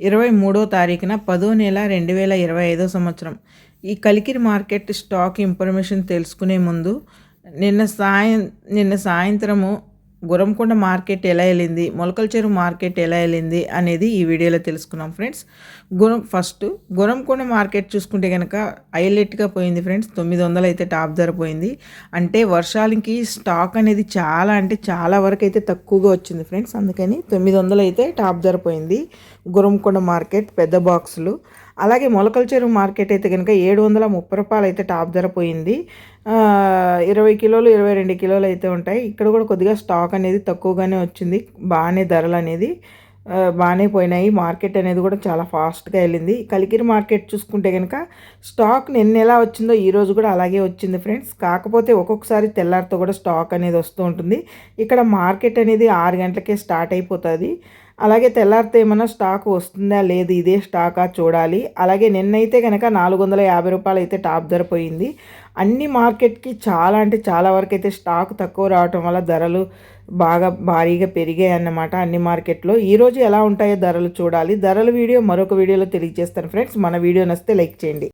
ఇరవై మూడో తారీఖున పదో నెల రెండు వేల ఇరవై ఐదో సంవత్సరం. ఈ కలికిరి మార్కెట్ స్టాక్ ఇన్ఫర్మేషన్ తెలుసుకునే ముందు నిన్న సాయం నిన్న సాయంత్రము గురంకొండ మార్కెట్ ఎలా వెళ్ళింది మొలకల చెరువు మార్కెట్ ఎలా వెళ్ళింది అనేది ఈ వీడియోలో తెలుసుకున్నాం ఫ్రెండ్స్. గురం ఫస్ట్ గురంకొండ మార్కెట్ చూసుకుంటే కనుక హైలైట్గా పోయింది ఫ్రెండ్స్. తొమ్మిది వందలు అయితే టాప్ ధర పోయింది. అంటే వర్షాలకి స్టాక్ అనేది చాలా అంటే చాలా వరకు అయితే తక్కువగా వచ్చింది ఫ్రెండ్స్. అందుకని తొమ్మిది వందలు అయితే టాప్ ధర పోయింది గురంకొండ మార్కెట్ పెద్ద బాక్సులు. అలాగే మొలకల చెరువు మార్కెట్ అయితే కనుక ఏడు వందల ముప్పై రూపాయలు అయితే టాప్ ధర పోయింది. ఇరవై కిలోలు ఇరవై రెండు కిలోలు అయితే ఉంటాయి. ఇక్కడ కూడా కొద్దిగా స్టాక్ అనేది తక్కువగానే వచ్చింది. బాగానే ధరలు అనేది బాగానే పోయినాయి. మార్కెట్ అనేది కూడా చాలా ఫాస్ట్గా వెళ్ళింది. కలికిరి మార్కెట్ చూసుకుంటే కనుక స్టాక్ నిన్న ఎలా వచ్చిందో ఈరోజు కూడా అలాగే వచ్చింది ఫ్రెండ్స్. కాకపోతే ఒక్కొక్కసారి తెల్లారితో కూడా స్టాక్ అనేది వస్తూ ఉంటుంది. ఇక్కడ మార్కెట్ అనేది ఆరు గంటలకే స్టార్ట్ అయిపోతుంది. అలాగే తెల్లారితే ఏమైనా స్టాక్ వస్తుందా లేదు ఇదే స్టాకా చూడాలి. అలాగే నిన్నైతే కనుక నాలుగు వందల యాభై రూపాయలు అయితే టాప్ ధర పోయింది. అన్ని మార్కెట్కి చాలా అంటే చాలా వరకు అయితే స్టాక్ తక్కువ రావటం వల్ల ధరలు బాగా భారీగా పెరిగాయి అన్నమాట అన్ని మార్కెట్లో. ఈరోజు ఎలా ఉంటాయో ధరలు చూడాలి. ధరల వీడియో మరొక వీడియోలో తెలియజేస్తాను ఫ్రెండ్స్. మన వీడియో నచ్చితే లైక్ చేయండి.